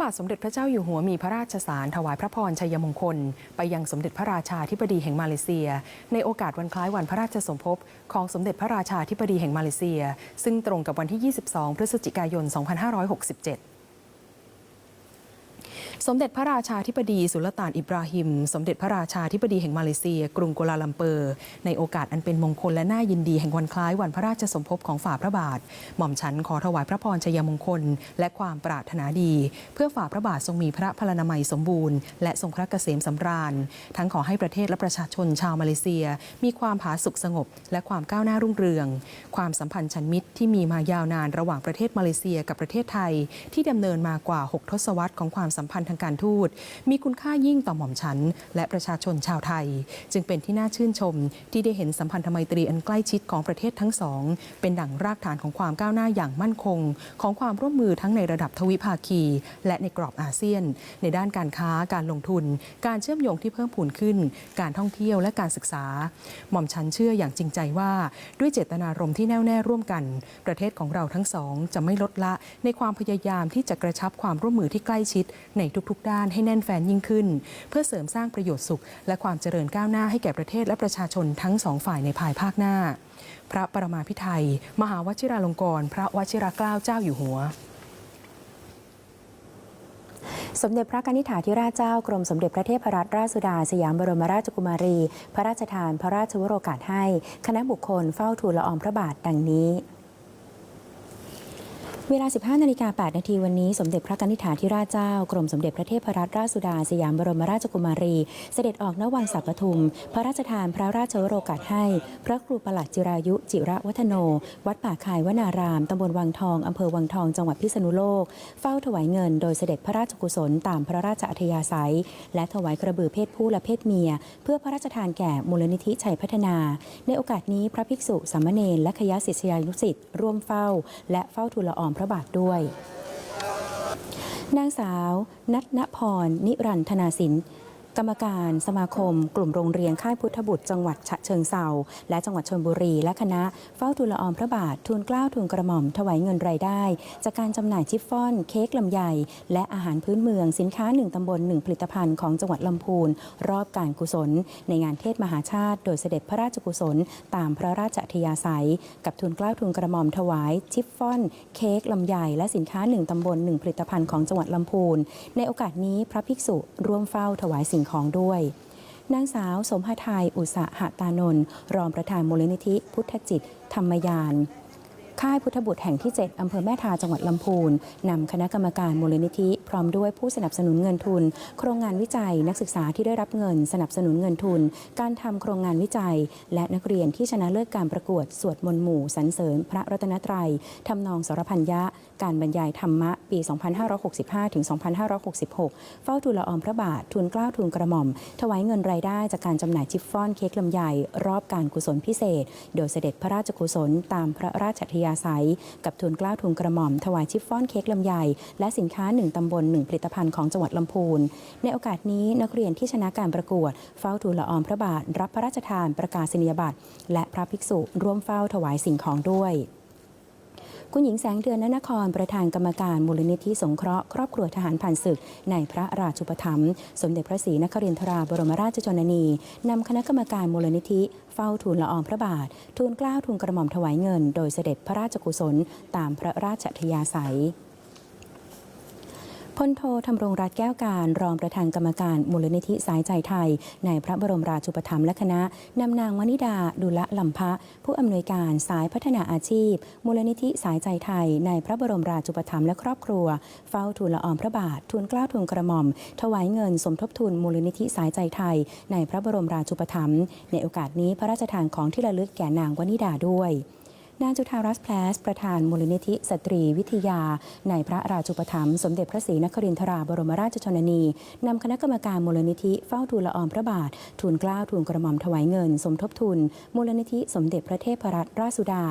บาทสมเด็จพระเจ้าอยู่หัวมีพระราชสารถวายพระพรชัยมงคล ไปยังสมเด็จพระราชาธิบดีแห่งมาเลเซีย ในโอกาสวันคล้ายวันพระราชสมภพของสมเด็จพระราชาธิบดีแห่งมาเลเซีย ซึ่งตรงกับวันที่ 22 พฤศจิกายน 2567 สมเด็จพระราชาธิบดีสุลต่านอิบราฮิม สมเด็จพระราชาธิบดีแห่งมาเลเซีย กรุงกัวลาลัมเปอร์ ในโอกาสอันเป็นมงคลและน่ายินดีแห่งวันคล้ายวันพระราชสมภพของฝ่าพระบาท หม่อมฉันขอถวายพระพรชัยมงคล และความปรารถนาดี เพื่อฝ่าพระบาททรงมีพระพลานามัยสมบูรณ์และทรงพระเกษมสำราญ ทั้งขอให้ประเทศและประชาชนชาวมาเลเซีย มีความผาสุกสงบ และความก้าวหน้ารุ่งเรือง ความสัมพันธ์ชันมิตรที่มีมายาวนานระหว่างประเทศมาเลเซียกับประเทศไทย ที่ดำเนินมากว่า 6 ทศวรรษของความสัมพันธ์ทางการทูต มีคุณค่ายิ่งต่อหม่อมฉัน และประชาชนชาวไทย จึงเป็นที่น่าชื่นชม ที่ได้เห็นสัมพันธไมตรีอันใกล้ชิดของประเทศทั้งสอง เป็นดั่งรากฐานของความก้าวหน้าอย่างมั่นคง ของความร่วมมือทั้งในระดับทวิภาคี และในกรอบอาเซียน ในด้านการค้าการลงทุน การเชื่อมโยงที่เพิ่มพูนขึ้น การท่องเที่ยวและการศึกษา หม่อมฉันเชื่ออย่างจริงใจว่า ด้วยเจตนารมณ์ที่แน่วแน่ร่วมกัน ประเทศของเราทั้งสองจะไม่ลดละในความพยายามที่จะกระชับความร่วมมือที่ใกล้ชิดในทุกๆ ด้านให้แน่นแฟนยิ่งขึ้น เพื่อเสริมสร้างประโยชน์สุข และความเจริญก้าวหน้าให้แก่ประเทศและประชาชนทั้งสองฝ่ายในภายภาคหน้า พระประมาพิไทย มหาวชิราลงกรณ์พระวชิรเกล้าเจ้าอยู่หัวสมเด็จพระกนิษฐาธิราชเจ้ากรมสมเด็จพระเทพรัตนราชสุดา สยามบรมราชกุมารี พระราชทาน พระราชวโรกาสให้ คณะบุคคลเฝ้าทูลละอองพระบาทดังนี้ เวลา 15 นาฬิกา 8 นาทีวันนี้ สมเด็จพระกนิษฐาธิราชเจ้า กรมสมเด็จพระเทพรัตนราชสุดา สยามบรมราชกุมารี เสด็จออกณวังสัปทุม พระราชทานพระราชวโรกาสให้ พระครูประหลัดจิรายุจิระวัฒโน วัดป่าคายวนาราม ตำบลวังทอง อำเภอวังทอง จังหวัดพิษณุโลก เฝ้าถวายเงิน โดยเสด็จพระราชกุศลตามพระราชอัธยาศัย และถวายกระบือเพศผู้และเพศเมีย เพื่อพระราชทานแก่มูลนิธิชัยพัฒนา ในโอกาสนี้พระภิกษุสามเณรและคยศิษยานุศิษย์ร่วมเฝ้า และเฝ้าทูลละอองพระบาทด้วย นางสาว นัทณพร นิรันธนาสิน กรรมการสมาคม กลุ่มโรงเรียนค่ายพุทธบุตรจังหวัดฉะเชิงเซาและจังหวัดชลบุรี และคณะเฝ้าทูลอองพระบาททูลเกล้าทูลกระหม่อม ถวายเงินรายได้ จากการจำหน่ายชิฟฟ่อน เค้กลำไย และอาหารพื้นเมืองสินค้าหนึ่งตำบลหนึ่งผลิตภัณฑ์ของจังหวัดลำพูน รอบการกุศล ในงานเทศมหาชาติ โดยเสด็จพระราชกุศล ตามพระราชอัธยาศัย กับทูลเกล้าทูลกระหม่อมถวายชิฟฟ่อน เค้กลำไยและสินค้าหนึ่งตำบลหนึ่งผลิตภัณฑ์ของจังหวัดลำพูนในโอกาสนี้พระภิกษุร่วมเฝ้าถวายสิ่งของด้วย นางสาวสมหทัยอุตสาหตานนท์รองประธานมูลนิธิพุทธจิต ธรรมยาน ค่ายพุทธบุตรแห่งที่ 7 อำเภอแม่ทาจังหวัดลำพูนนำคณะกรรมการมูลนิธิ พร้อมด้วยผู้สนับสนุนเงินทุน โครงงานวิจัยนักศึกษาที่ได้รับเงิน สนับสนุนเงินทุน การทำโครงงานวิจัย และนักเรียนที่ชนะเลิศการประกวดสวดมนต์หมู่สรรเสริญ พระรัตนตรัยทำนองสรพัญญะ การบรรยายธรรมะปี 2565 ถึง 2566 เฝ้าทูลละอองพระบาท ทูลเกล้าทูลกระหม่อม ถวายเงินรายได้จากการจำหน่ายชิฟฟ่อนเค้กลำไยรอบการกุศลพิเศษ โดยเสด็จพระราชกุศลตามพระราชอัธยาศัย กับทูลเกล้าทูลกระหม่อม ถวายชิฟฟ่อนเค้กลำไยและสินค้าหนึ่งตำบลหนึ่งผลิตภัณฑ์ของจังหวัดลำพูน ในโอกาสนี้นักเรียนที่ชนะการประกวด เฝ้าทูลละอองพระบาท รับพระราชทานประกาศนียบัตรและพระภิกษุร่วมเฝ้าถวายสิ่งของด้วย คุณหญิงแสงเดือนนนครประธานกรรมการมูลนิธิสงเคราะห์ครอบครัวทหารผ่านศึก ในพระราชุปถัมภ์สมเด็จพระศรีนครินทราบรมราชชนนีนำคณะกรรมการมูลนิธิเฝ้าทูลละอองพระบาท ทูลเกล้าทูลกระหม่อมถวายเงิน โดยเสด็จพระราชกุศล ตามพระราชอัธยาศัย พลโทธำรงรัตแก้วการ รองประธานกรรมการมูลนิธิสายใจไทย ในพระบรมราชูปถัมภ์และคณะนำนางวนิดาดุละลำพะ ผู้อำนวยการสายพัฒนาอาชีพ มูลนิธิสายใจไทย ในพระบรมราชูปถัมภ์และครอบครัว เฝ้าทูลละอองพระบาททูลเกล้าทูลกระหม่อม ถวายเงินสมทบทุนมูลนิธิสายใจไทย ในพระบรมราชูปถัมภ์ในโอกาสนี้พระราชทานของที่ระลึกแก่นางวนิดาด้วย นางจุธารัสแพลส ประธานมูลนิธิสตรีวิทยา ในพระราชูปถัมภ์สมเด็จพระศรีนครินทราบรมราชชนนี นำคณะกรรมการมูลนิธิเฝ้าทูลละอองพระบาท ทูลเกล้าทูลกระหม่อมถวายเงิน สมทบทุน มูลนิธิสมเด็จพระเทพรัตนราชสุดา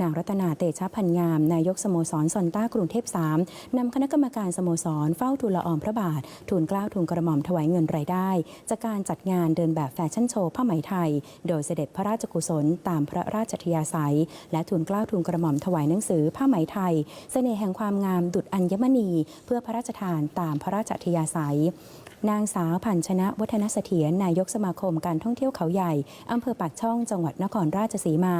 นางรัตนาเตชะพันงาม นายกสโมสรซอนต้ากรุงเทพ3นำคณะกรรมการสโมสรเฝ้าทูลละอองพระบาท ทูลเกล้าทูลกระหม่อมถวายเงินรายได้ จากการจัดงานเดินแบบแฟชั่นโชว์ผ้าไหมไทย โดยเสด็จพระราชกุศลตามพระราชอัธยาศัยและทูลเกล้าทูลกระหม่อมถวายหนังสือผ้าไหมไทย เสน่ห์แห่งความงามดุจอัญมณี เพื่อพระราชทานตามพระราชอัธยาศัย นางสาวพันชนะวัฒนเสถียรนายกสมาคมการท่องเที่ยวเขาใหญ่อำเภอปากช่องจังหวัดนครราชสีมา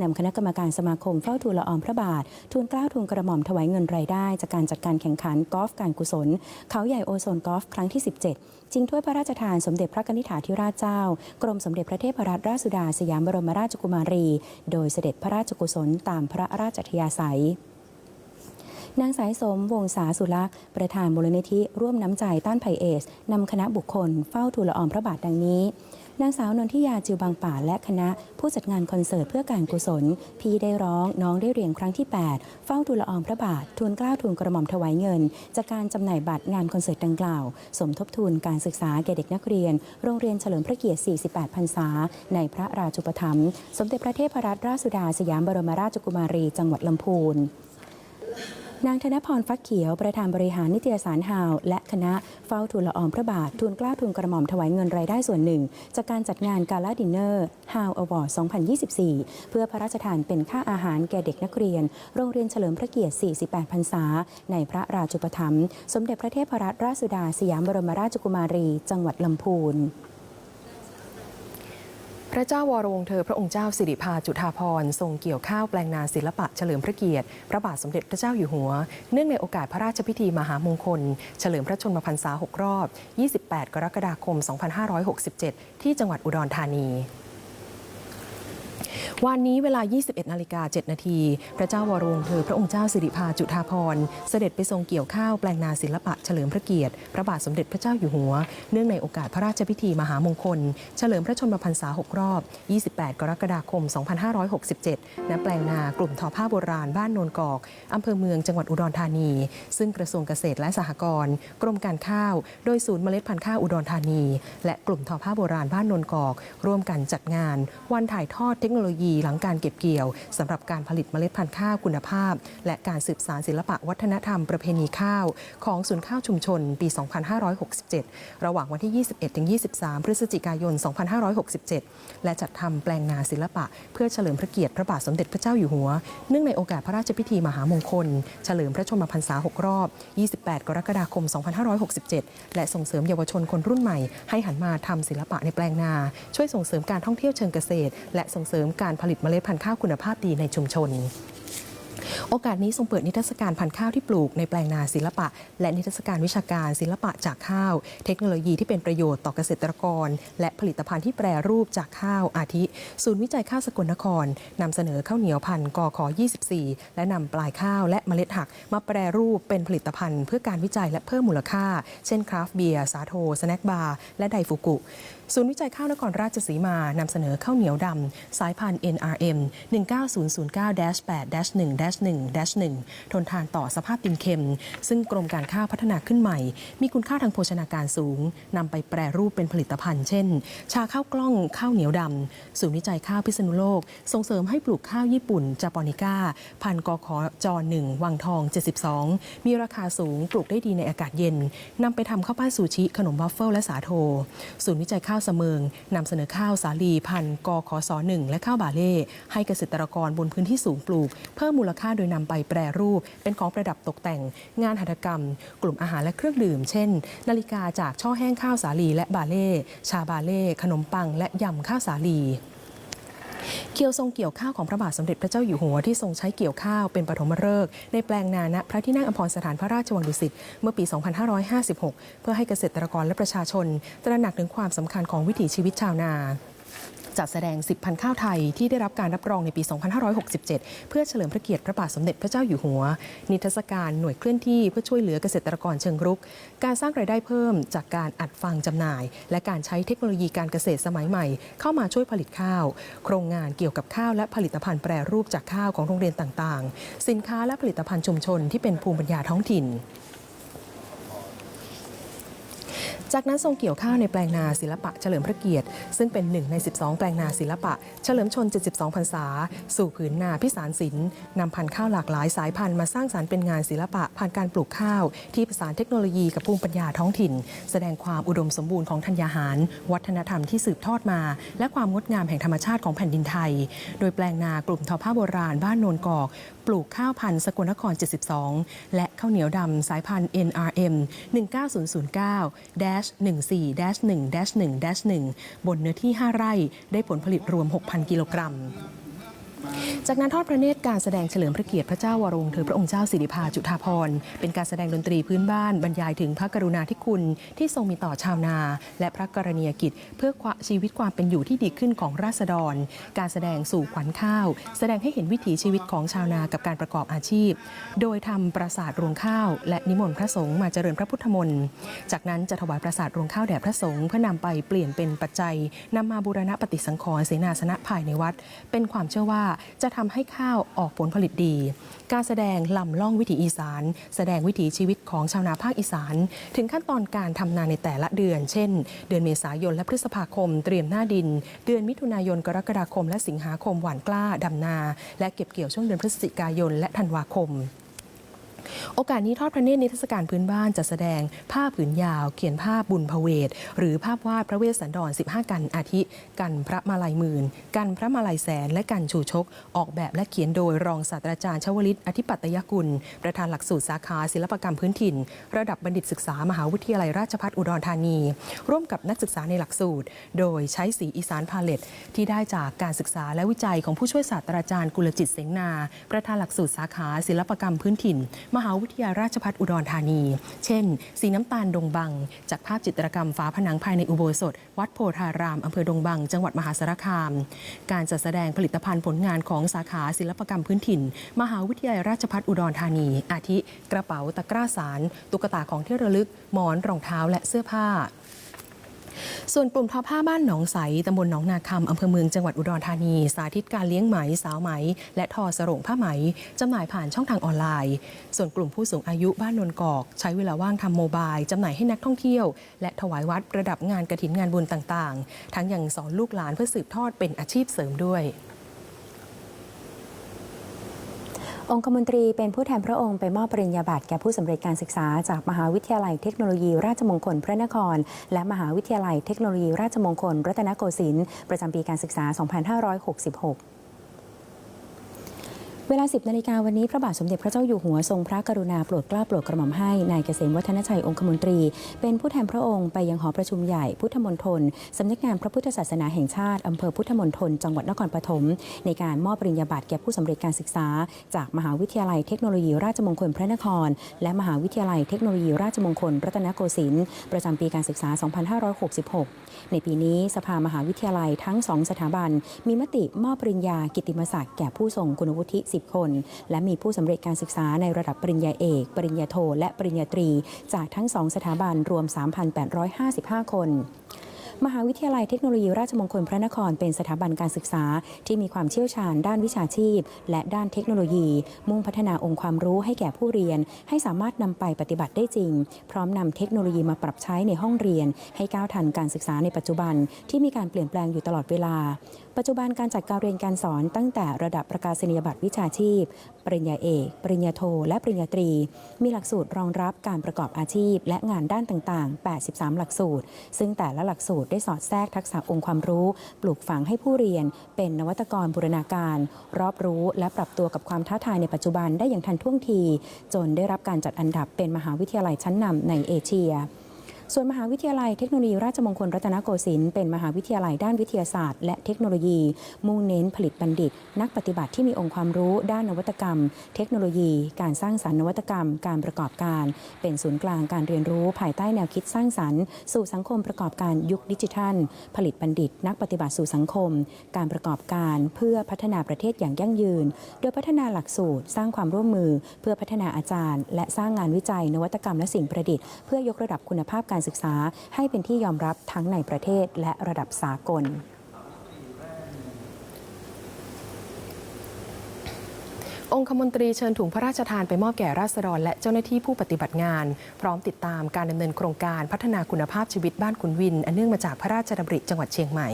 นำคณะกรรมการสมาคมเฝ้าทูลละอองพระบาท ทูลเกล้าทูลกระหม่อมถวายเงินรายได้ จากการจัดการแข่งขันกอล์ฟการกุศล เขาใหญ่โอโซนกอล์ฟครั้งที่ 17 จิงถ้วยพระราชทานสมเด็จพระนิษฐาธิราชเจ้า กรมสมเด็จพระเทพรัตนราชสุดาสยามบรมราชกุมารี โดยเสด็จพระราชกุศลตามพระราชอัธยาศัย นางสายสมวงศาสุลักษ์ประธานมูลนิธิร่วมน้ำใจต้านภัยเอสนำคณะบุคคลเฝ้าทูลละอองพระบาทดังนี้นางสาวนนทิยาจิวบางป่าและคณะ ผู้จัดงานคอนเสิร์ตเพื่อการกุศล พี่ได้ร้องน้องได้เรียงครั้งที่ 8 เฝ้าทูลละอองพระบาททูลกล้าวทูลกระหม่อมถวายเงิน จากการจำหน่ายบัตรงานคอนเสิร์ตดังกล่าว สมทบทุนการศึกษาแก่เด็กนักเรียน โรงเรียนเฉลิมพระเกียรติ 48 พรรษา ในพระราชูปถัมภ์สมเด็จพระเทพรัตนราชสุดาสยามบรมราชกุมารี จังหวัดลำพูน นางธนพรฟักเขียวประธานบริหารนิตยสารฮาว และคณะเฝ้าทูลละอองพระบาททูลกล้าทูลกระหม่อมถวายเงินรายได้ส่วนหนึ่ง จากการจัดงานกาลาดินเนอร์ฮาวอวอร์ด2024 เพื่อพระราชทานเป็นค่าอาหารแก่เด็กนักเรียน โรงเรียนเฉลิมพระเกียรติ 48 พรรษา ในพระราชูปถัมภ์สมเด็จพระเทพรัตนราชสุดาสยามบรมราชกุมารี จังหวัดลำพูน พระเจ้าวรวงเธอพระองค์เจ้าสิริพาจุฑาภรทรงเกี่ยวข้าวแปลงนาศิลปะเฉลิมพระเกียรติ พระบาทสมเด็จพระเจ้าอยู่หัว เนื่องในโอกาสพระราชพิธีมหามงคล เฉลิมพระชนมพรรษา 6 รอบ 28 กรกฎาคม 2567 ที่จังหวัดอุดรธานี วันนี้เวลา 21นาฬิกา7นาที พระเจ้าวรวงเธอพระองค์เจ้าสิริภาจุฑาภรณ์เสด็จไปทรงเกี่ยวข้าวแปลงนาศิลปะเฉลิมพระเกียรติ พระบาทสมเด็จพระเจ้าอยู่หัว เนื่องในโอกาสพระราชพิธีมหามงคล เฉลิมพระชนมพรรษา 6 รอบ 28 กรกฎาคม 2567 ณ แปลงนากลุ่มทอผ้าโบราณบ้านโนนกอก อำเภอเมืองจังหวัดอุดรธานี ซึ่งกระทรวงเกษตรและสหกรณ์ กรมการข้าว โดยศูนย์เมล็ดพันธุ์ข้าวอุดรธานี และกลุ่มทอผ้าโบราณบ้านโนนกอก ร่วมกันจัดงาน วันถ่ายทอดเทคโนโลยีหลังการเก็บเกี่ยวสำหรับการผลิตเมล็ดพันธุ์ข้าวคุณภาพ และการสืบสานศิลปะวัฒนธรรมประเพณีข้าว ของศูนย์ข้าวชุมชน ปี 2567 ระหว่างวันที่ 21-23 พฤศจิกายน 2567 และจัดทำแปลงนาศิลปะ เพื่อเฉลิมพระเกียรติพระบาทสมเด็จพระเจ้าอยู่หัว เนื่องในโอกาสพระราชพิธีมหามงคล เฉลิมพระชนมพรรษา 6 รอบ 28 กรกฎาคม 2567 และส่งเสริมเยาวชนคนรุ่นใหม่ ให้หันมาทำศิลปะในแปลงนา ช่วยส่งเสริมการท่องเที่ยวเชิงเกษตร และส่งเสริมการผลิตเมล็ดพันธุ์ข้าวคุณภาพดีในชุมชนโอกาสนี้ทรงเปิดนิทรรศการพันธุ์ข้าวที่ปลูกในแปลงนาศิลปะ และนิทรรศการวิชาการศิลปะจากข้าว เทคโนโลยีที่เป็นประโยชน์ต่อเกษตรกร และผลิตภัณฑ์ที่แปรรูปจากข้าวอาทิ ศูนย์วิจัยข้าวสกลนครนำเสนอข้าวเหนียวพันธุ์กข24 และนำปลายข้าวและเมล็ดหัก มาแปรรูปเป็นผลิตภัณฑ์เพื่อการวิจัยและเพิ่มมูลค่า เช่นคราฟเบียร์สาโทสแน็คบาร์และไดฟูกุ ศูนย์วิจัยข้าวนครราชสีมานำเสนอข้าวเหนียวดำสายพันธุ์ NRM 19009-8-1-1-1 ทนทานต่อสภาพดินเค็ม ซึ่งกรมการข้าวพัฒนาขึ้นใหม่ มีคุณค่าทางโภชนาการสูงนำไปแปรรูปเป็นผลิตภัณฑ์ เช่น ชาข้าวกล้องข้าวเหนียวดำศูนย์วิจัยข้าวพิษณุโลก ส่งเสริมให้ปลูกข้าวญี่ปุ่นจาปอนิก้า พันธุ์กขจ1วังทอง 72 มีราคาสูงปลูกได้ดีในอากาศเย็นนำไปทำข้าวปั้นซูชิขนมวัฟเฟิลและสาโท ศูนย์วิจัยข้าวเสมิงนำเสนอข้าวสาลีพันธุ์กขส1และข้าวบาเล่ให้เกษตรกรบนพื้นที่สูงปลูก เพิ่มมูลค่าโดยนำไปแปรรูป เป็นของประดับตกแต่ง งานหัตถกรรม กลุ่มอาหารและเครื่องดื่ม เช่น นาฬิกาจากช่อแห้งข้าวสาลีและบาเล่ชาบาเล่ขนมปัง และยำข้าวสาลี เคียวทรงเกี่ยวข้าวของพระบาทสมเด็จพระเจ้าอยู่หัวที่ทรงใช้เกี่ยวข้าวเป็นปฐมฤกษ์ในแปลงนาณพระที่นั่งอภรสถานพระราชวังดุสิตเมื่อปี 2556 เพื่อให้เกษตรกรและประชาชน ตระหนักถึงความสำคัญของวิถีชีวิตชาวนา จัดแสดง 10 พันข้าวไทยที่ได้รับการรับรองในปี 2567 เพื่อเฉลิมพระเกียรติพระบาทสมเด็จพระเจ้าอยู่หัว นิทรรศการหน่วยเคลื่อนที่เพื่อช่วยเหลือเกษตรกรเชิงรุก การสร้างรายได้เพิ่มจากการอัดฟังจำหน่าย และการใช้เทคโนโลยีการเกษตรสมัยใหม่ เข้ามาช่วยผลิตข้าว โครงงานเกี่ยวกับข้าวและผลิตภัณฑ์แปรรูปจากข้าวของโรงเรียนต่างๆ สินค้าและผลิตภัณฑ์ชุมชนที่เป็นภูมิปัญญาท้องถิ่น จากนั้นทรงเกี่ยวข้าวในแปลงนาศิลปะเฉลิมพระเกียรติ ซึ่งเป็นหนึ่งใน 12 แปลงนาศิลปะ เฉลิมชน 72 พรรษา สู่ผืนนาพิสารศิลป์นำพันธุ์ข้าวหลากหลายสายพันธุ์มาสร้างสารรค์เป็นงานศิลปะผ่านการปลูกข้าว ที่ผสานเทคโนโลยีกับภูมิปัญญาท้องถิ่น แสดงความอุดมสมบูรณ์ของธัญญาหาร วัฒนธรรมที่สืบทอดมา และความงดงามแห่งธรรมชาติของแผ่นดินไทย โดยแปลงนากลุ่มทอผ้าโบราณบ้านโนนกอก ลูกข้าวพันธุ์สกลนคร 72 และข้าวเหนียวดำสายพันธุ์ NRM 19009-14-1-1-1 บนเนื้อที่ 5 ไร่ได้ผลผลิตรวม 6,000 กิโลกรัม จากนั้นทอดพระเนตรการแสดงเฉลิมพระเกียรติพระเจ้าวรวงศ์เธอพระองค์เจ้าสิริภาจุฑาภรณ์เป็นการแสดงดนตรีพื้นบ้านบรรยายถึงพระกรุณาธิคุณที่ทรงมีต่อชาวนา และพระกรณียกิจ เพื่อควาชีวิตความเป็นอยู่ที่ดีขึ้นของราษฎร การแสดงสู่ขวัญข้าว แสดงให้เห็นวิถีชีวิตของชาวนากับการประกอบอาชีพ โดยทำปราสาทรวงข้าว และนิมนต์พระสงฆ์มาเจริญพระพุทธมนต์จากนั้นจะถวายปราสาทรวงข้าวแด่พระสงฆ์เพื่อนำไปเปลี่ยนเป็นปัจจัยนำมาบูรณะปฏิสังขรณ์เสนาสนะภายในวัด เป็นความเชื่อว่าจะทำให้ข้าวออกผลผลิตดี การแสดงลำล่องวิถีอีสาน แสดงวิถีชีวิตของชาวนาภาคอีสาน ถึงขั้นตอนการทำนาในแต่ละเดือน เช่น เดือนเมษายนและพฤษภาคม เตรียมหน้าดิน เดือนมิถุนายนกรกฎาคม และสิงหาคมหว่านกล้าดำนา และเก็บเกี่ยวช่วงเดือนพฤศจิกายนและธันวาคม โอกาสนี้ทอดพระเนตรนิทรรศการพื้นบ้านจะแสดงผ้าผืนยาว เขียนภาพบุญพเวทหรือภาพวาดพระเวสสันดร 15 กันอาทิ กันพระมาลัยหมื่น กันพระมาลัยแสน และกันชูชก ออกแบบและเขียนโดยรองศาสตราจารย์ชวลิต อธิปัตยกุล ประธานหลักสูตรสาขาศิลปกรรมพื้นถิ่น ระดับบัณฑิตศึกษามหาวิทยาลัยราชภัฏอุดรธานี ร่วมกับนักศึกษาในหลักสูตร โดยใช้สีอีสานพาเลตที่ได้จากการศึกษาและวิจัยของผู้ช่วยศาสตราจารย์กุลจิตเสงนา ประธานหลักสูตรสาขาศิลปกรรมพื้นถิ่นมหาวิทยาลราชภัฏอุดรธานี เช่น สีน้ำตาลดงบัง จากภาพจิตรกรรมฝาผนังภายในอุโบสถ วัดโพธารามอำเภอดงบัง จังหวัดมหาสารคาม การจัดแสดงผลิตภัณฑ์ผลงานของสาขาศิลปกรรมพื้นถิ่น มหาวิทยาลราชภัฏอุดรธานี อาทิ กระเป๋าตะกร้าสาร ตุ๊กตาของที่ระลึก หมอนรองเท้าและเสื้อผ้า ส่วนกลุ่มทอผ้าบ้านหนองใสตำบลหนองนาคำอำเภอเมืองจังหวัดอุดรธานี สาธิตการเลี้ยงไหมสาวไหม และทอสรงผ้าไหมจำหน่ายผ่านช่องทางออนไลน์ ส่วนกลุ่มผู้สูงอายุบ้านนนกอก ใช้เวลาว่างทำโมบายจำหน่ายให้นักท่องเที่ยว และถวายวัดประดับงานกระถินงานบุญต่างๆ ทั้งยังสอนลูกหลานเพื่อสืบทอดเป็นอาชีพเสริมด้วย องคมนตรีเป็นผู้แทนพระองค์ไปมอบปริญญาบัตรแก่ผู้สำเร็จการศึกษาจากมหาวิทยาลัยเทคโนโลยีราชมงคลพระนคร และมหาวิทยาลัยเทคโนโลยีราชมงคล รัตนโกสินทร์ประจำปีการศึกษา 2566 เวลา 10นาฬิกาวันนี้พระบาทสมเด็จพระเจ้าอยู่หัวทรงพระกรุณาโปรดเกล้าโปรดกระหม่อมให้นายเกษมวัฒนชัยองคมนตรี เป็นผู้แทนพระองค์ไปยังหอประชุมใหญ่พุทธมณฑลสำนักงานพระพุทธศาสนาแห่งชาติอำเภอพุทธมณฑลจังหวัดนครปฐมในการมอบปริญญาบัตรแก่ผู้สำเร็จการศึกษา จากมหาวิทยาลัยเทคโนโลยีราชมงคลพระนคร และมหาวิทยาลัยเทคโนโลยีราชมงคลรัตนโกสินทร์ประจำปีการศึกษา 2566 ในปีนี้สภามหาวิทยาลัยทั้งสองสถาบัน มีมติมอบปริญญากิตติมศักดิ์แก่ผู้ทรงคุณวุฒิ10คน และมีผู้สำเร็จการศึกษาในระดับปริญญาเอก ปริญญาโท และปริญญาตรี จากทั้งสองสถาบันรวม 3,855 คนมหาวิทยาลัยเทคโนโลยีราชมงคลพระนครเป็นสถาบันการศึกษา ที่มีความเชี่ยวชาญด้านวิชาชีพ และด้านเทคโนโลยี มุ่งพัฒนาองค์ความรู้ให้แก่ผู้เรียน ให้สามารถนำไปปฏิบัติได้จริง พร้อมนำเทคโนโลยีมาปรับใช้ในห้องเรียน ให้ก้าวทันการศึกษาในปัจจุบันที่มีการเปลี่ยนแปลงอยู่ตลอดเวลาปัจจุบันการจัดการเรียนการสอนตั้งแต่ระดับประกาศนียบัตรวิชาชีพ ปริญญาเอก ปริญญาโท และปริญญาตรี มีหลักสูตรรองรับการประกอบอาชีพ และงานด้านต่างๆ 83 หลักสูตร ซึ่งแต่ละหลักสูตรได้สอดแทรกทักษะองค์ความรู้ ปลูกฝังให้ผู้เรียน เป็นนวัตกรบูรณาการ รอบรู้ และปรับตัวกับความท้าทายในปัจจุบันได้อย่างทันท่วงที จนได้รับการจัดอันดับเป็นมหาวิทยาลัยชั้นนำในเอเชีย ส่วนมหาวิทยาลัยเทคโนโลยีราชมงคลรัตนโกสินทร์เป็นมหาวิทยาลัยด้านวิทยาศาสตร์ และเทคโนโลยี มุ่งเน้นผลิตบัณฑิต นักปฏิบัติที่มีองค์ความรู้ด้านนวัตกรรม เทคโนโลยี การสร้างสรรค์นวัตกรรม การประกอบการ เป็นศูนย์กลางการเรียนรู้ภายใต้แนวคิดสร้างสรรค์ สู่สังคมประกอบการยุคดิจิทัล ผลิตบัณฑิต นักปฏิบัติสู่สังคม การประกอบการเพื่อพัฒนาประเทศอย่างยั่งยืน โดยพัฒนาหลักสูตร สร้างความร่วมมือ เพื่อพัฒนาอาจารย์ และสร้างงานวิจัย นวัตกรรมและสิ่งประดิษฐ์เพื่อยกระดับคุณภาพการศึกษาให้เป็นที่ยอมรับทั้งในประเทศและระดับสากลองคมนตรีเชิญถุงพระราชทานไปมอบแก่ราษฎรและเจ้าหน้าที่ผู้ปฏิบัติงาน พร้อมติดตามการดำเนินโครงการพัฒนาคุณภาพชีวิตบ้านขุนวิน อันเนื่องมาจากพระราชดำริจังหวัดเชียงใหม่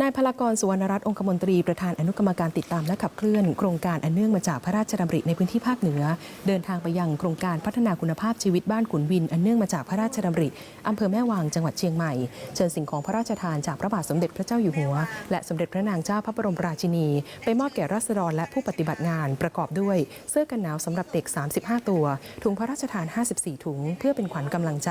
นายพลากรสุวรรณรัตน์องคมนตรีประธานอนุกรรมการติดตามและขับเคลื่อนโครงการอันเนื่องมาจากพระราชดำริในพื้นที่ภาคเหนือ เดินทางไปยังโครงการพัฒนาคุณภาพชีวิตบ้านขุนวิน อันเนื่องมาจากพระราชดำริอำเภอแม่วางจังหวัดเชียงใหม่ เชิญสิ่งของพระราชทานจากพระบาทสมเด็จพระเจ้าอยู่หัว และสมเด็จพระนางเจ้าพระบรมราชินี ไปมอบแก่ราษฎรและผู้ปฏิบัติงานประกอบด้วย เสื้อกันหนาวสำหรับเด็ก 35 ตัว ถุงพระราชทาน 54 ถุง เพื่อเป็นขวัญกำลังใจ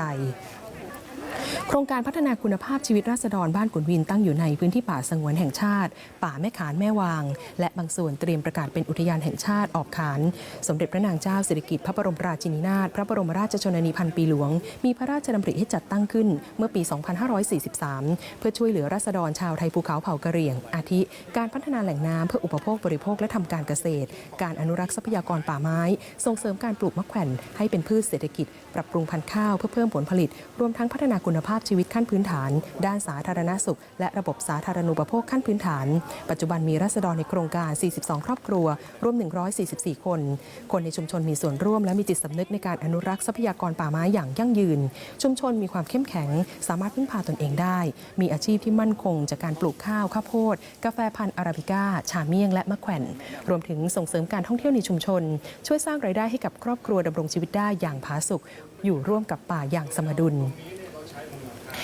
โครงการพัฒนาคุณภาพชีวิตราษฎรบ้านกุนวินตั้งอยู่ในพื้นที่ป่าสงวนแห่งชาติ ป่าแม่ขานแม่วาง และบางส่วนเตรียมประกาศเป็นอุทยานแห่งชาติออกขาน สมเด็จพระนางเจ้าสิริกิติ์พระบรมราชินีนาถพระบรมราชชนนีพันปีหลวง มีพระราชดำริให้จัดตั้งขึ้นเมื่อปี 2543 เพื่อช่วยเหลือราษฎรชาวไทยภูเขาเผ่ากะเหรี่ยง อาทิ การพัฒนาแหล่งน้ำเพื่ออุปโภคบริโภคและทำการเกษตร การอนุรักษ์ทรัพยากรป่าไม้ ส่งเสริมการปลูกมะแขวนให้เป็นพืชเศรษฐกิจ ปรับปรุงพันธุ์ข้าวเพื่อเพิ่มผลผลิต รวมทั้งพัฒนาคุณภาพชีวิตขั้นพื้นฐาน ด้านสาธารณสุข และระบบสาธารณูปโภคขั้นพื้นฐาน ปัจจุบันมีรัษฎรในโครงการ 42 ครอบครัวรวม 144 คน คนในชุมชนมีส่วนร่วม และมีจิตสำนึกในการอนุรักษ์ทรัพยากรป่าไม้อย่างยั่งยืน ชุมชนมีความเข้มแข็ง สามารถพึ่งพาตนเองได้ มีอาชีพที่มั่นคง จากการปลูกข้าวข้าวโพด กาแฟพันธุ์อาราบิก้า ชาเมี่ยง และมะแขวนรวมถึงส่งเสริมการท่องเที่ยวในชุมชน ช่วยสร้างรายได้ให้กับครอบครัวดำรงชีวิตได้อย่างผาสุกอยู่ร่วมกับป่าอย่างสมดุล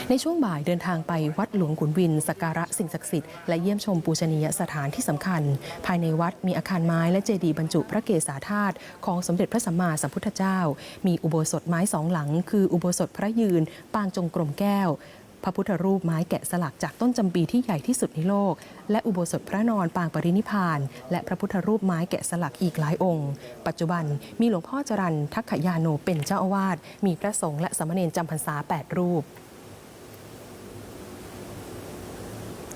ในช่วงบ่ายเดินทางไปวัดหลวงขุนวินสักการะสิ่งศักดิ์สิทธิ์และเยี่ยมชมปูชนียสถานที่สำคัญ ภายในวัดมีอาคารไม้และเจดีย์บรรจุพระเกศาธาตุของสมเด็จพระสัมมาสัมพุทธเจ้า มีอุโบสถไม้สองหลัง คืออุโบสถพระยืน ปางจงกรมแก้วพระพุทธรูปไม้แกะสลักจากต้นจำปีที่ใหญ่ที่สุดในโลก และอุโบสถพระนอนปางปรินิพาน และพระพุทธรูปไม้แกะสลักอีกหลายองค์ ปัจจุบันมีหลวงพ่อจรันทักขยาโนเป็นเจ้าอาวาสมีพระสงฆ์และสมเณรจำพรรษา 8 รูป